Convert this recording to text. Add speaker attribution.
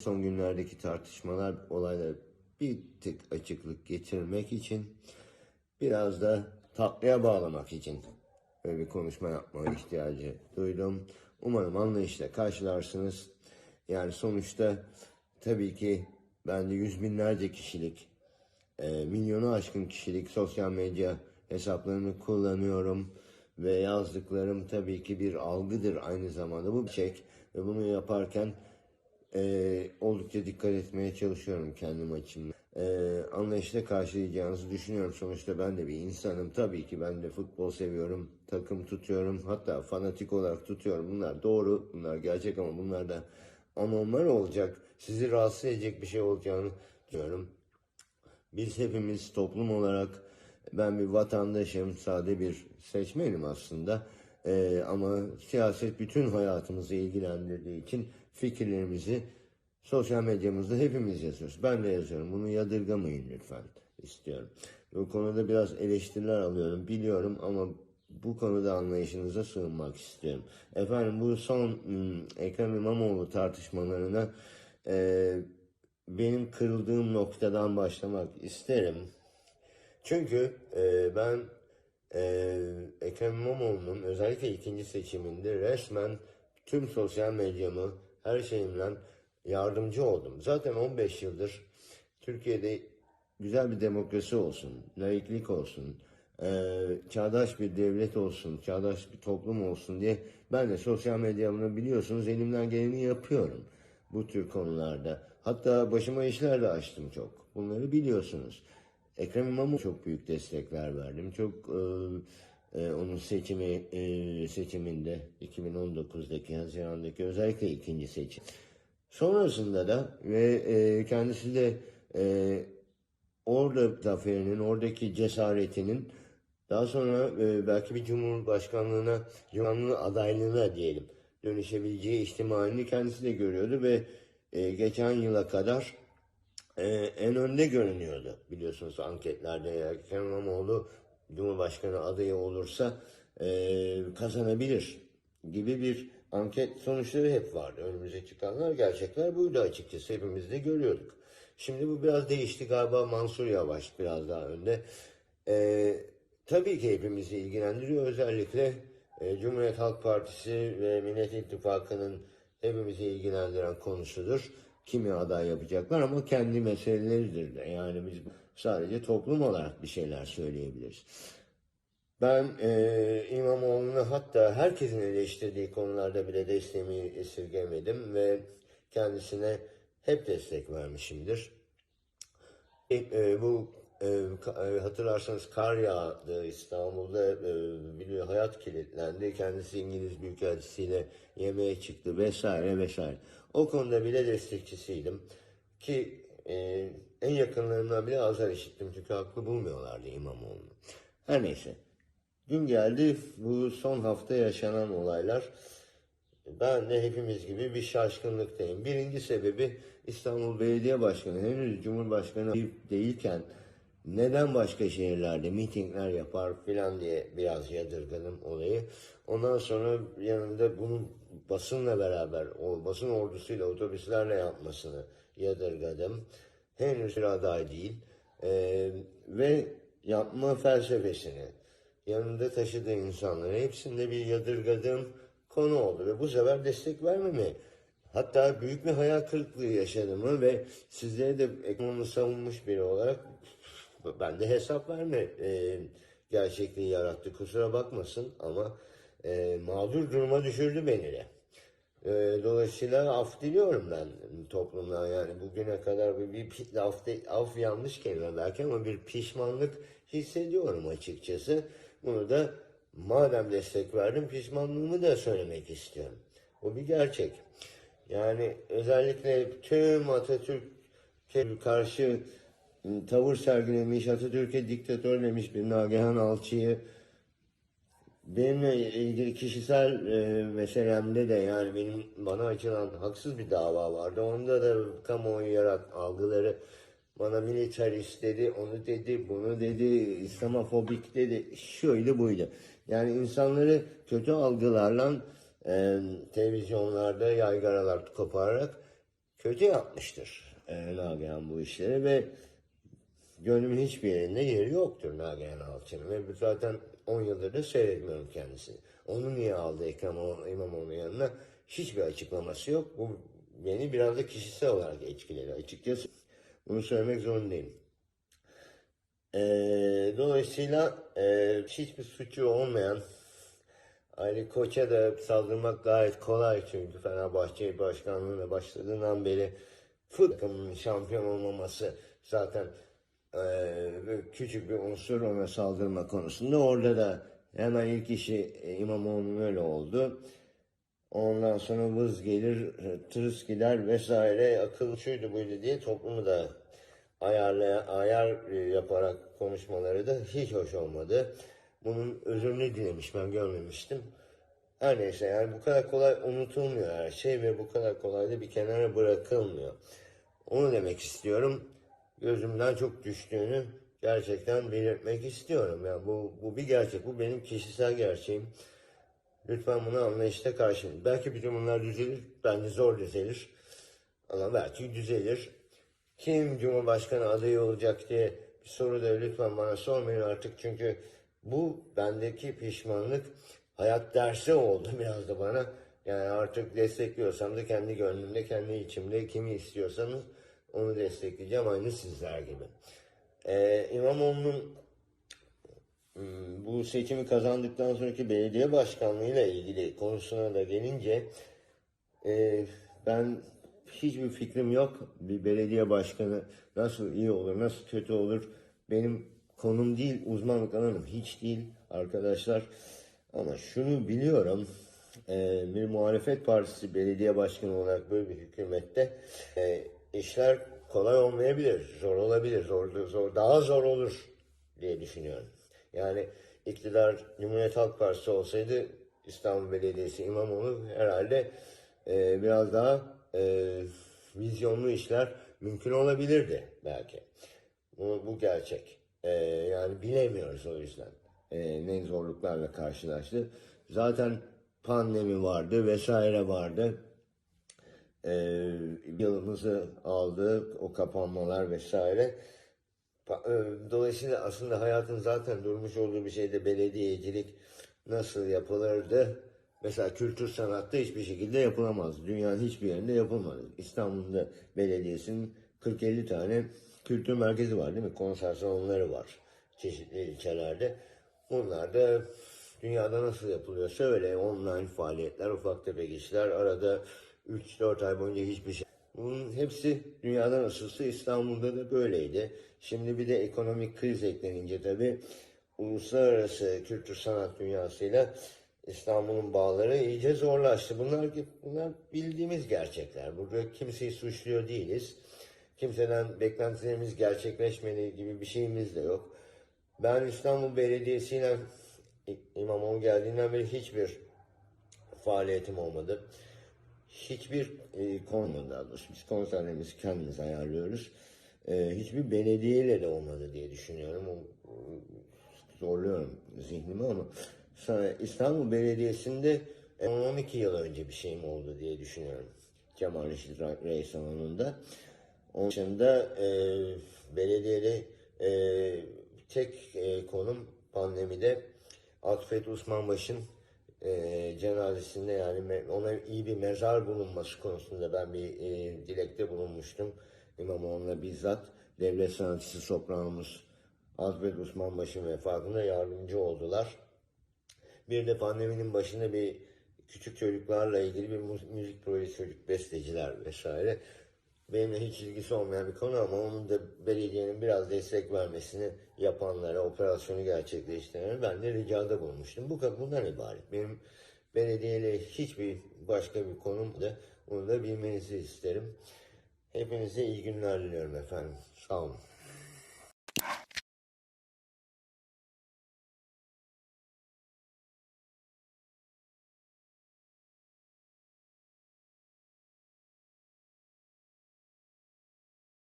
Speaker 1: Son günlerdeki tartışmalar, olaylara bir tık açıklık getirmek için biraz da tatlıya bağlamak için böyle bir konuşma yapma ihtiyacı duydum. Umarım anlayışla karşılarsınız. Yani sonuçta tabii ki ben de yüz binlerce kişilik, e, milyonu aşkın kişilik sosyal medya hesaplarını kullanıyorum. Ve yazdıklarım tabii ki bir algıdır aynı zamanda. Bu bir çek ve bunu yaparken e, oldukça dikkat etmeye çalışıyorum kendim açımdan. E, anlayışla karşılayacağınızı düşünüyorum. Sonuçta ben de bir insanım. Tabii ki ben de futbol seviyorum. Takım tutuyorum. Hatta fanatik olarak tutuyorum. Bunlar doğru. Bunlar gerçek ama bunlar da anormal olacak. Sizi rahatsız edecek bir şey olacağını diyorum. Biz hepimiz toplum olarak ben bir vatandaşım, sade bir seçmenim aslında. Ee, ama siyaset bütün hayatımızı ilgilendirdiği için fikirlerimizi sosyal medyamızda hepimiz yazıyoruz. Ben de yazıyorum. Bunu yadırgamayın lütfen istiyorum. Bu konuda biraz eleştiriler alıyorum biliyorum ama bu konuda anlayışınıza sığınmak istiyorum. Efendim bu son ım, Ekrem İmamoğlu tartışmalarına e, benim kırıldığım noktadan başlamak isterim. Çünkü e, ben e, Ekrem İmamoğlu'nun özellikle ikinci seçiminde resmen tüm sosyal medyamı, her şeyimle yardımcı oldum. Zaten 15 yıldır Türkiye'de güzel bir demokrasi olsun, laiklik olsun, e, çağdaş bir devlet olsun, çağdaş bir toplum olsun diye ben de sosyal medyamını biliyorsunuz elimden geleni yapıyorum bu tür konularda. Hatta başıma işler de açtım çok. Bunları biliyorsunuz. Ekrem İmamoğlu çok büyük destekler verdim. Çok e, e, onun seçimi e, seçiminde 2019'daki Haziran'daki özellikle ikinci seçim. Sonrasında da ve e, kendisi de e, orada zaferinin, oradaki cesaretinin daha sonra e, belki bir cumhurbaşkanlığına, cumhurbaşkanlığı adaylığına diyelim dönüşebileceği ihtimalini kendisi de görüyordu ve e, geçen yıla kadar e, en önde görünüyordu biliyorsunuz anketlerde Ekrem İmamoğlu Cumhurbaşkanı adayı olursa e, kazanabilir gibi bir anket sonuçları hep vardı. Önümüze çıkanlar gerçekler buydu açıkçası hepimiz de görüyorduk. Şimdi bu biraz değişti galiba Mansur Yavaş biraz daha önde. E, tabii ki hepimizi ilgilendiriyor özellikle e, Cumhuriyet Halk Partisi ve Millet İttifakı'nın hepimizi ilgilendiren konusudur. Kimi aday yapacaklar ama kendi meseleleridir de. Yani biz sadece toplum olarak bir şeyler söyleyebiliriz. Ben e, İmamoğlu'nu hatta herkesin eleştirdiği konularda bile desteğimi esirgemedim ve kendisine hep destek vermişimdir. E, e, bu hatırlarsanız kar yağdı İstanbul'da e, biliyor hayat kilitlendi. Kendisi İngiliz Büyükelçisiyle yemeğe çıktı vesaire vesaire. O konuda bile destekçisiydim. Ki en yakınlarımdan bile azar işittim çünkü haklı bulmuyorlardı İmamoğlu'nu. Her neyse. Gün geldi bu son hafta yaşanan olaylar ben de hepimiz gibi bir şaşkınlıktayım. Birinci sebebi İstanbul Belediye Başkanı henüz Cumhurbaşkanı değilken neden başka şehirlerde mitingler yapar filan diye biraz yadırgadım olayı. Ondan sonra yanında bunun basınla beraber, o basın ordusuyla, otobüslerle yapmasını yadırgadım. Henüz bir aday değil. Ee, ve yapma felsefesini, yanında taşıdığı insanları hepsinde bir yadırgadığım konu oldu ve bu sefer destek vermemi hatta büyük bir hayal kırıklığı yaşadığımı ve sizlere de ekonomi savunmuş biri olarak ben de hesap verme e, gerçekliği yarattı kusura bakmasın ama e, mağdur duruma düşürdü beni de. E, dolayısıyla af diliyorum ben toplumdan yani bugüne kadar bir, bir af, de- af yanlış kelime belki ama bir pişmanlık hissediyorum açıkçası. Bunu da madem destek verdim pişmanlığımı da söylemek istiyorum. Bu bir gerçek. Yani özellikle tüm Atatürk'e karşı tavır sergilemiş, Atatürk'e diktatör demiş bir Nagihan Alçı'yı Benimle ilgili kişisel e, meselemde de yani benim bana açılan haksız bir dava vardı. Onda da kamuoyu yarat algıları bana militarist dedi, onu dedi, bunu dedi, İslamofobik dedi, şöyle buydu. Yani insanları kötü algılarla e, televizyonlarda yaygaralar kopararak kötü yapmıştır e, Nagihan bu işleri ve gönlümün hiçbir yerinde yeri yoktur Nagihan Alçı'nın ve zaten 10 yıldır da seyretmiyorum kendisini. Onu niye aldı Ekrem İmam- İmamoğlu'nun yanına hiçbir açıklaması yok. Bu beni biraz da kişisel olarak etkiledi açıkçası. Bunu söylemek zorundayım. Ee, dolayısıyla e, hiçbir suçu olmayan Ali Koç'a da saldırmak gayet kolay çünkü Fenerbahçe başkanlığına başladığından beri futbol takımının şampiyon olmaması zaten e, küçük bir unsur ona saldırma konusunda. Orada da hemen ilk işi e, İmamoğlu'nun öyle oldu. Ondan sonra vız gelir, tırıs gider vesaire akıl şuydu buydu diye toplumu da ayarlaya, ayar e, yaparak konuşmaları da hiç hoş olmadı. Bunun özürünü dilemiş ben görmemiştim. Her neyse yani bu kadar kolay unutulmuyor her şey ve bu kadar kolay da bir kenara bırakılmıyor. Onu demek istiyorum. Gözümden çok düştüğünü gerçekten belirtmek istiyorum. Yani bu, bu bir gerçek. Bu benim kişisel gerçeğim. Lütfen bunu anlayışla karşılayın. Belki bütün bunlar düzelir. Bence zor düzelir. Ama belki düzelir. Kim Cumhurbaşkanı adayı olacak diye bir soru da lütfen bana sormayın artık. Çünkü bu bendeki pişmanlık hayat dersi oldu biraz da bana. Yani artık destekliyorsam da kendi gönlümde, kendi içimde kimi istiyorsanız onu destekleyeceğim. Aynı sizler gibi. Ee, İmamoğlu'nun Hmm, bu seçimi kazandıktan sonraki belediye başkanlığıyla ilgili konusuna da gelince e, ben hiçbir fikrim yok. Bir belediye başkanı nasıl iyi olur, nasıl kötü olur benim konum değil, uzmanlık alanım hiç değil arkadaşlar. Ama şunu biliyorum, e, bir muhalefet partisi belediye başkanı olarak böyle bir hükümette e, işler kolay olmayabilir, zor olabilir, zor, zor, daha zor olur diye düşünüyorum. Yani iktidar Cumhuriyet Halk Partisi olsaydı İstanbul Belediyesi İmamoğlu herhalde e, biraz daha e, vizyonlu işler mümkün olabilirdi belki. Bu, bu gerçek. E, yani bilemiyoruz o yüzden. E, ne zorluklarla karşılaştı. Zaten pandemi vardı vesaire vardı. E, yılımızı aldı o kapanmalar vesaire. E, Dolayısıyla aslında hayatın zaten durmuş olduğu bir şeyde belediyecilik nasıl yapılırdı? Mesela kültür sanatta hiçbir şekilde yapılamaz. Dünyanın hiçbir yerinde yapılmadı. İstanbul'da belediyesinin 40-50 tane kültür merkezi var değil mi? Konser salonları var çeşitli ilçelerde. Bunlar da dünyada nasıl yapılıyorsa öyle online faaliyetler, ufak tefek işler, arada 3-4 ay boyunca hiçbir şey bunun hepsi dünyada nasılsa İstanbul'da da böyleydi. Şimdi bir de ekonomik kriz eklenince tabii uluslararası kültür sanat dünyasıyla İstanbul'un bağları iyice zorlaştı. Bunlar bunlar bildiğimiz gerçekler. Burada kimseyi suçluyor değiliz. Kimseden beklentilerimiz gerçekleşmedi gibi bir şeyimiz de yok. Ben İstanbul Belediyesi'yle İmamoğlu geldiğinden beri hiçbir faaliyetim olmadı. Hiçbir e, konu daha biz konserlerimizi kendimiz ayarlıyoruz. E, hiçbir belediyeyle de olmadı diye düşünüyorum. O, o, zorluyorum zihnimi ama sonra İstanbul Belediyesi'nde e, 12 yıl önce bir şeyim oldu diye düşünüyorum. Kemal Reşit Rey salonunda. Onun dışında e, belediyede e, tek e, konum pandemide Atfet Osmanbaş'ın e, cenazesinde yani ona iyi bir mezar bulunması konusunda ben bir e, dilekte bulunmuştum. İmamoğlu'na bizzat devlet sanatçısı sopranomuz Azbet Osmanbaş'ın vefatında yardımcı oldular. Bir de pandeminin başında bir küçük çocuklarla ilgili bir müzik projesi çocuk besteciler vesaire. Benimle hiç ilgisi olmayan bir konu ama onun da belediyenin biraz destek vermesini yapanlara, operasyonu gerçekleştirenlere ben de ricada bulmuştum. Bu kadar bundan ibaret. Benim belediyeyle hiçbir başka bir konum da onu da bilmenizi isterim. Hepinize iyi günler diliyorum efendim. Sağ olun.